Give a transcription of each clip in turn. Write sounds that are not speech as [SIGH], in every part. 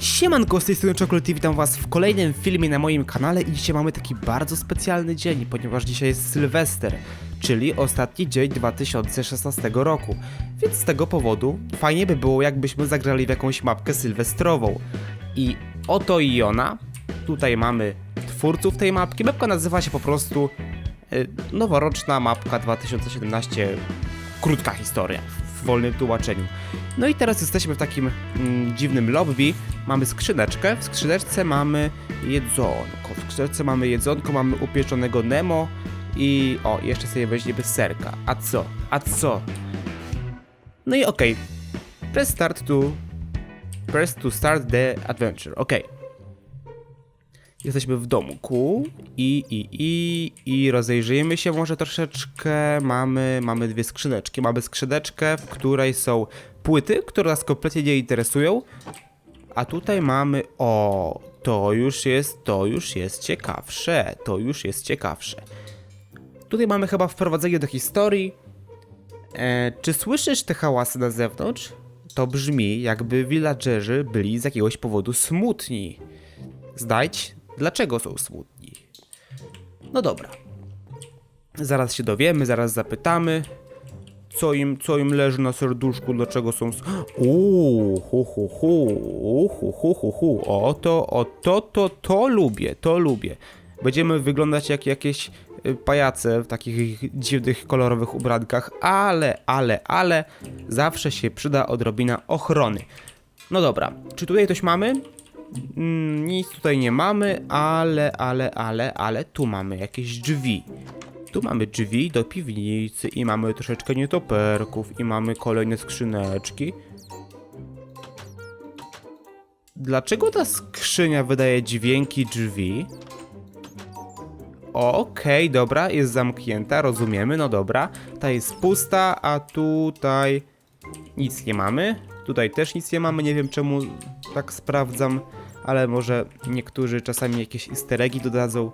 Siemanko, z tej strony Chocolate, witam was w kolejnym filmie na moim kanale i dzisiaj mamy taki bardzo specjalny dzień, ponieważ dzisiaj jest Sylwester, czyli ostatni dzień 2016 roku, więc z tego powodu fajnie by było jakbyśmy zagrali w jakąś mapkę sylwestrową. I oto i ona, tutaj mamy twórców tej mapki, mapka nazywa się po prostu y, noworoczna mapka 2017 krótka historia w wolnym tłumaczeniu. No i teraz jesteśmy w takim mm, dziwnym lobby. Mamy skrzyneczkę, w skrzyneczce mamy jedzonko, w skrzyneczce mamy jedzonko, mamy upieczonego Nemo i o, jeszcze sobie weźmiemy serka. A co? A co? No i okej. Press start to... Press to start the adventure. Okej. Jesteśmy w domku i, i, i, i rozejrzyjmy się może troszeczkę. Mamy, mamy dwie skrzyneczki. Mamy skrzyneczkę, w której są płyty, które nas kompletnie nie interesują. A tutaj mamy, o, to już jest, to już jest ciekawsze, to już jest ciekawsze. Tutaj mamy chyba wprowadzenie do historii. E, czy słyszysz te hałasy na zewnątrz? To brzmi, jakby villagerzy byli z jakiegoś powodu smutni. Znajdź, dlaczego są smutni. No dobra. Zaraz się dowiemy, zaraz zapytamy. Co im, co im leży na serduszku, dlaczego są... Uuu, hu, hu, hu, hu, hu, hu, hu. O to, o to, to, to lubię, to lubię. Będziemy wyglądać jak jakieś y, pajace w takich dziwnych, kolorowych ubrankach, ale, ale, ale zawsze się przyda odrobina ochrony. No dobra, czy tutaj coś mamy? Mm, nic tutaj nie mamy, ale, ale, ale, ale tu mamy jakieś drzwi. Tu mamy drzwi do piwnicy i mamy troszeczkę nietoperków i mamy kolejne skrzyneczki. Dlaczego ta skrzynia wydaje dźwięki drzwi? Okej, dobra, jest zamknięta, rozumiemy, no dobra. Ta jest pusta, a tutaj nic nie mamy. Tutaj też nic nie mamy, nie wiem czemu tak sprawdzam, ale może niektórzy czasami jakieś easter eggi dodadzą.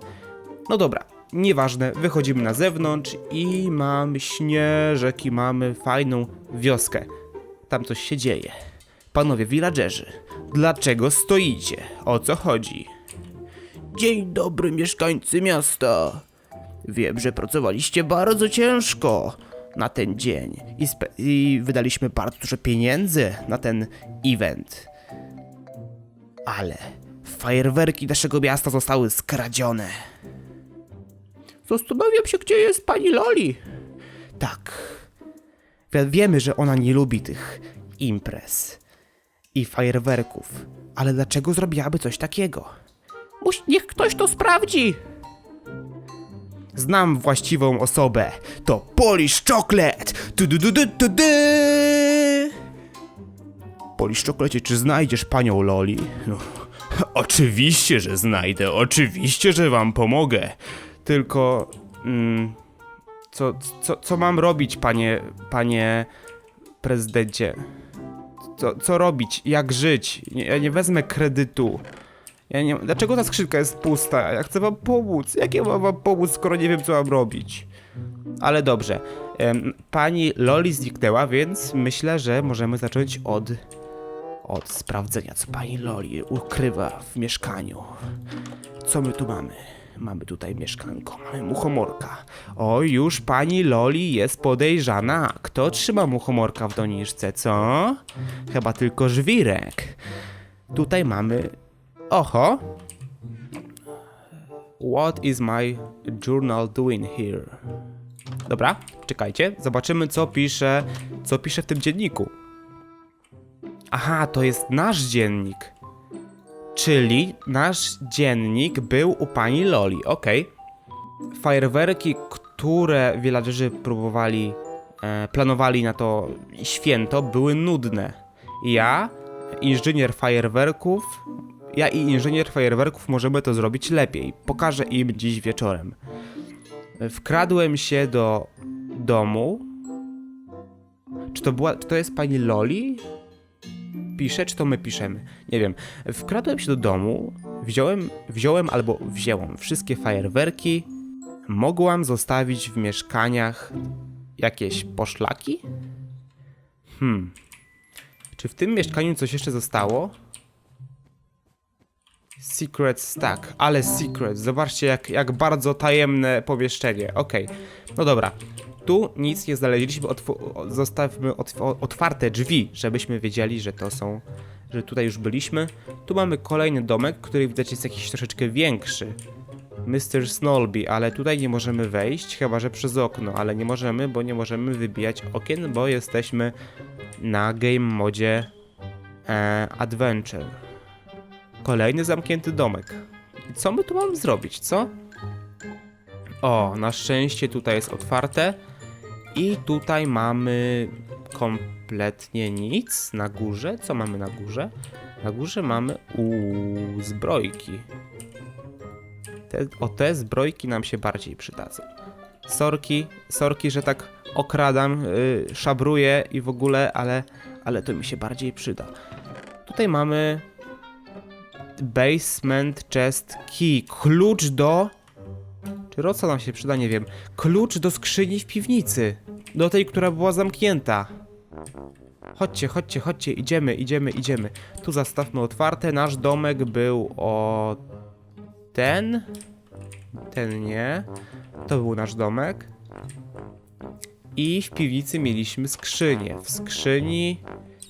No dobra, nieważne, wychodzimy na zewnątrz i mamy śnieżek i mamy fajną wioskę. Tam coś się dzieje. Panowie villagerzy, dlaczego stoicie? O co chodzi? Dzień dobry, mieszkańcy miasta. Wiem, że pracowaliście bardzo ciężko na ten dzień i, i wydaliśmy bardzo dużo pieniędzy na ten event. Ale fajerwerki naszego miasta zostały skradzione. Zastanawiam się, gdzie jest pani Loli. Tak. Wi- Wiemy, że ona nie lubi tych imprez i fajerwerków. Ale dlaczego zrobiłaby coś takiego? Muś, niech ktoś to sprawdzi. Znam właściwą osobę. To Polish Chocolate. Tu, du, du, du, du. Polish Chocolate, czy znajdziesz panią Loli? No, oczywiście, że znajdę. Oczywiście, że wam pomogę. Tylko... Mm, co, co, co mam robić, panie... panie... prezydencie? Co, co robić? Jak żyć? Nie, ja nie wezmę kredytu. Ja nie, dlaczego ta skrzynka jest pusta? Ja chcę wam pomóc. Jak ja mam wam pomóc, skoro nie wiem, co mam robić? Ale dobrze. Pani Loli zniknęła, więc myślę, że możemy zacząć od... od sprawdzenia, co pani Loli ukrywa w mieszkaniu. Co my tu mamy? Mamy tutaj mieszkanko, mamy muchomorka. O, już pani Loli jest podejrzana. Kto trzyma muchomorka w doniczce, co? Chyba tylko żwirek. Tutaj mamy... Oho! What is my journal doing here? Dobra, czekajcie, zobaczymy co pisze, co pisze w tym dzienniku. Aha, to jest nasz dziennik. Czyli nasz dziennik był u pani Loli, okej. Fajerwerki, które villagerzy próbowali, e, planowali na to święto, były nudne. Ja, inżynier fajerwerków, ja i inżynier fajerwerków możemy to zrobić lepiej. Pokażę im dziś wieczorem. Wkradłem się do domu. Czy to była, czy to jest pani Loli? Pisze, czy to my piszemy. Nie wiem. Wkradłem się do domu, wziąłem, wziąłem albo wzięłam wszystkie fajerwerki. Mogłam zostawić w mieszkaniach jakieś poszlaki? Hmm. Czy w tym mieszkaniu coś jeszcze zostało? Secret stack, ale secret. Zobaczcie, jak, jak bardzo tajemne pomieszczenie. Okej, no dobra. Tu nic nie znaleźliśmy, otw- zostawmy otw- otwarte drzwi, żebyśmy wiedzieli, że to są, że tutaj już byliśmy. Tu mamy kolejny domek, który widać jest jakiś troszeczkę większy. Mr. Snolby, ale tutaj nie możemy wejść, chyba że przez okno, ale nie możemy, bo nie możemy wybijać okien, bo jesteśmy na game modzie e, Adventure. Kolejny zamknięty domek. I co my tu mamy zrobić, co? O, na szczęście tutaj jest otwarte. I tutaj mamy kompletnie nic na górze. Co mamy na górze? Na górze mamy uuu, zbrojki. Te, o te zbrojki nam się bardziej przydadzą. Sorki, sorki, że tak okradam, yy, szabruję i w ogóle, ale, ale to mi się bardziej przyda. Tutaj mamy basement chest key, klucz do... Czy nam się przyda? Nie wiem. Klucz do skrzyni w piwnicy. Do tej, która była zamknięta. Chodźcie, chodźcie, chodźcie, idziemy, idziemy, idziemy. Tu zastawmy otwarte. Nasz domek był o... Ten? Ten nie. To był nasz domek. I w piwnicy mieliśmy skrzynię. W skrzyni...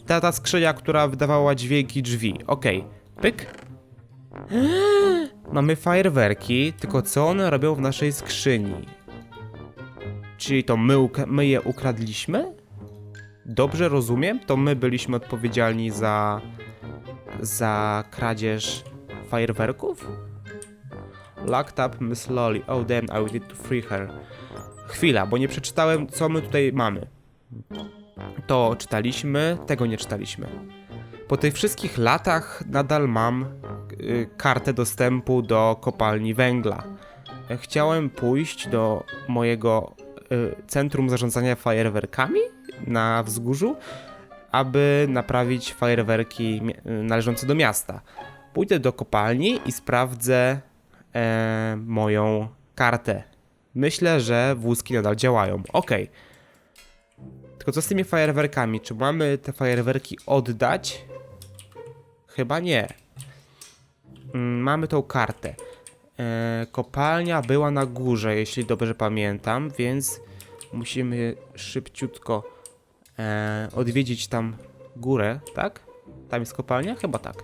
Ta, ta skrzynia, która wydawała dźwięki drzwi. Okej. Pyk. Mamy fajerwerki, tylko co one robią w naszej skrzyni? Czyli to my, my je ukradliśmy? Dobrze rozumiem? To my byliśmy odpowiedzialni za. za kradzież fajerwerków? Locked up Miss Lolly. Oh damn, I need to free her. Chwila, bo nie przeczytałem, co my tutaj mamy. To czytaliśmy, tego nie czytaliśmy. Po tych wszystkich latach nadal mam y, kartę dostępu do kopalni węgla. Chciałem pójść do mojego y, centrum zarządzania fajerwerkami na wzgórzu, aby naprawić fajerwerki y, należące do miasta. Pójdę do kopalni i sprawdzę e, moją kartę. Myślę, że wózki nadal działają. Okej. Tylko co z tymi fajerwerkami? Czy mamy te fajerwerki oddać? Chyba nie. Mm, Mamy tą kartę. E, kopalnia była na górze, jeśli dobrze pamiętam, więc musimy szybciutko e, odwiedzić tam górę, tak? Tam jest kopalnia? Chyba tak.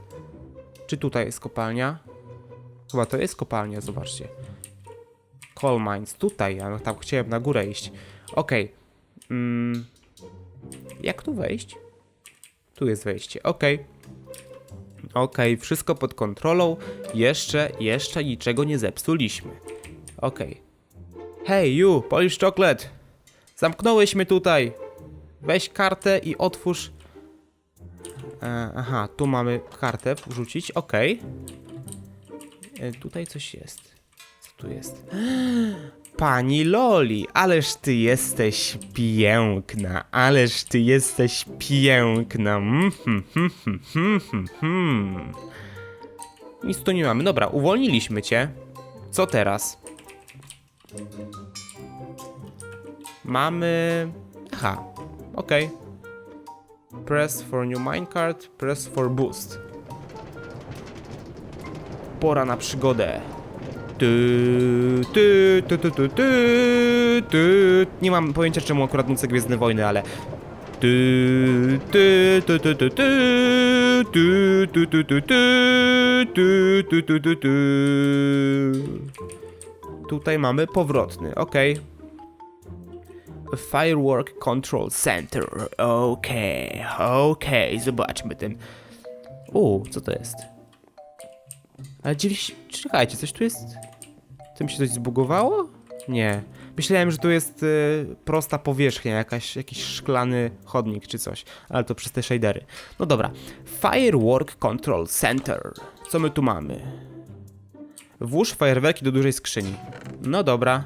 Czy tutaj jest kopalnia? Chyba to jest kopalnia, zobaczcie. Coal mines, tutaj, ja tam chciałem na górę iść. Okej. Mm, jak tu wejść? Tu jest wejście, okej. Okej, wszystko pod kontrolą. Jeszcze, jeszcze niczego nie zepsuliśmy. Okej. Hej, you, Polish Chocolate! Zamknąłeś mnie tutaj! Weź kartę i otwórz... E, aha, tu mamy kartę wrzucić, okej. E, tutaj coś jest. Co tu jest? [GASPS] Pani Loli, ależ ty jesteś piękna, ależ ty jesteś piękna. Mm, hmm, hmm, hmm, hmm, hmm, hmm. Nic tu nie mamy. Dobra, uwolniliśmy cię. Co teraz? Mamy... Aha, okej. Press for new minecart, press for boost. Pora na przygodę. Ty, ty, ty, ty, ty, ty, ty. Nie mam pojęcia czemu akurat nucę Gwiezdne Wojny, ale... Tutaj mamy powrotny, okej. Firework Control Center. Okej, okej, zobaczmy ten. U, co to jest? Ale dziwisz, czekajcie, coś tu jest? Tym się coś zbugowało? Nie. Myślałem, że tu jest y, prosta powierzchnia, jakaś, jakiś szklany chodnik czy coś, ale to przez te shadery. No dobra. Firework Control Center. Co my tu mamy? Włóż fajerwerki do dużej skrzyni. No dobra.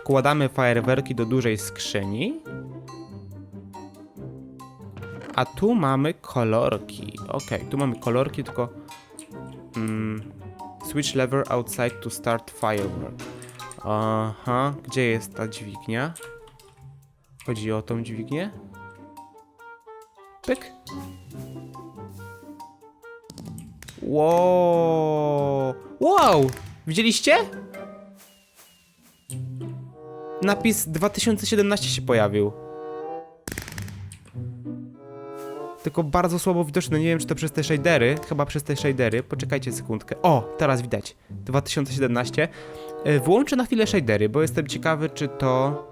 Wkładamy fajerwerki do dużej skrzyni. A tu mamy kolorki. Okej, tu mamy kolorki, tylko. Mm, switch lever outside to start firework. Aha, gdzie jest ta dźwignia? Chodzi o tą dźwignię? Pyk. Wow! Wow! Widzieliście? Napis 2017 się pojawił. Tylko bardzo słabo widoczny. Nie wiem, czy to przez te shadery. Chyba przez te shadery. Poczekajcie sekundkę. O, teraz widać. 2017. E, Wyłączę na chwilę shadery, bo jestem ciekawy, czy to.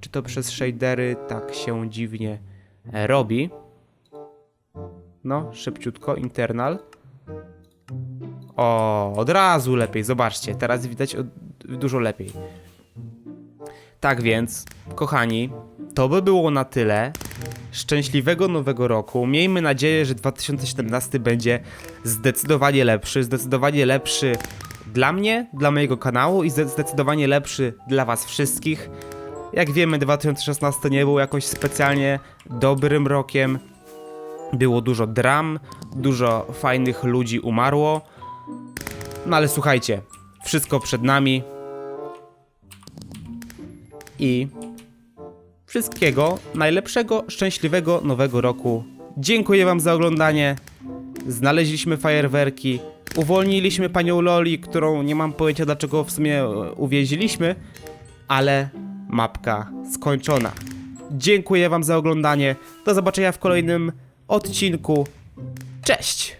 Czy to przez shadery tak się dziwnie e, robi. No, szybciutko, internal. O, od razu lepiej, zobaczcie, teraz widać od, dużo lepiej. Tak więc, kochani, to by było na tyle. Szczęśliwego nowego roku. Miejmy nadzieję, że 2017 będzie zdecydowanie lepszy. Zdecydowanie lepszy dla mnie, dla mojego kanału i zde- zdecydowanie lepszy dla Was wszystkich. Jak wiemy, 2016 nie był jakoś specjalnie dobrym rokiem. Było dużo dram, dużo fajnych ludzi umarło. No ale słuchajcie, wszystko przed nami. I wszystkiego najlepszego, szczęśliwego nowego roku. Dziękuję Wam za oglądanie. Znaleźliśmy fajerwerki. Uwolniliśmy panią Loli, którą nie mam pojęcia dlaczego w sumie e, uwięziliśmy, ale mapka skończona. Dziękuję Wam za oglądanie. Do zobaczenia w kolejnym odcinku. Cześć!